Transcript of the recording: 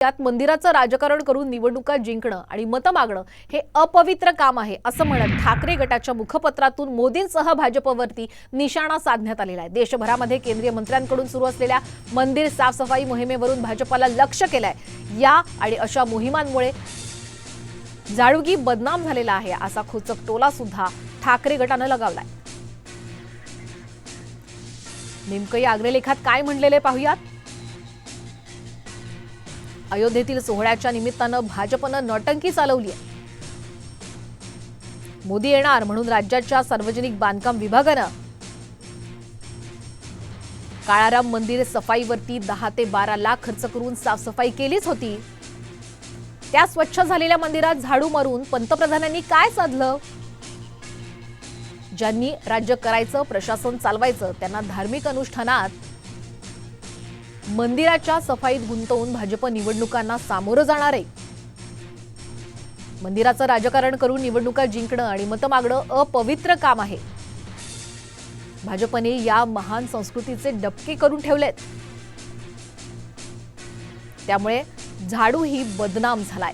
त्यात मंदिराचं राजकारण करून निवडणुका जिंकणं आणि मतं मागणं हे अपवित्र काम आहे असं म्हणत ठाकरे गटाच्या मुखपत्रातून मोदींसह भाजपवरती निशाणा साधण्यात आलेला आहे. देशभरामध्ये केंद्रीय मंत्र्यांकडून सुरू असलेल्या मंदिर साफसफाई मोहिमेवरून भाजपाला लक्ष केलंय. या आणि अशा मोहिमांमुळे जाळुगी बदनाम झालेला आहे असा खोचक टोला सुद्धा ठाकरे गटानं लगावलाय. नेमकं या अग्रलेखात काय म्हणलेले पाहूयात? अयोध्येतील सोहळ्याच्या निमित्तानं भाजपनं नौटंकी चालवली आहे. मोदी येणार म्हणून राज्याच्या सार्वजनिक बांधकाम विभागानं. काळाराम मंदिर सफाईवरती दहा ते बारा लाख खर्च करून साफसफाई केलीच होती. त्या स्वच्छ झालेल्या मंदिरात झाडू मारून पंतप्रधानांनी काय साधलं? ज्यांनी राज्य करायचं प्रशासन चालवायचं त्यांना धार्मिक अनुष्ठानात मंदिराच्या सफाईत गुंतवून भाजप निवडणुकांना सामोरं जाणार आहे. मंदिराचं राजकारण करून निवडणुका जिंकणं आणि मतं मागणं अपवित्र काम आहे. भाजपने या महान संस्कृतीचे डबके करून ठेवलेत. त्यामुळे झाडू ही बदनाम झालाय.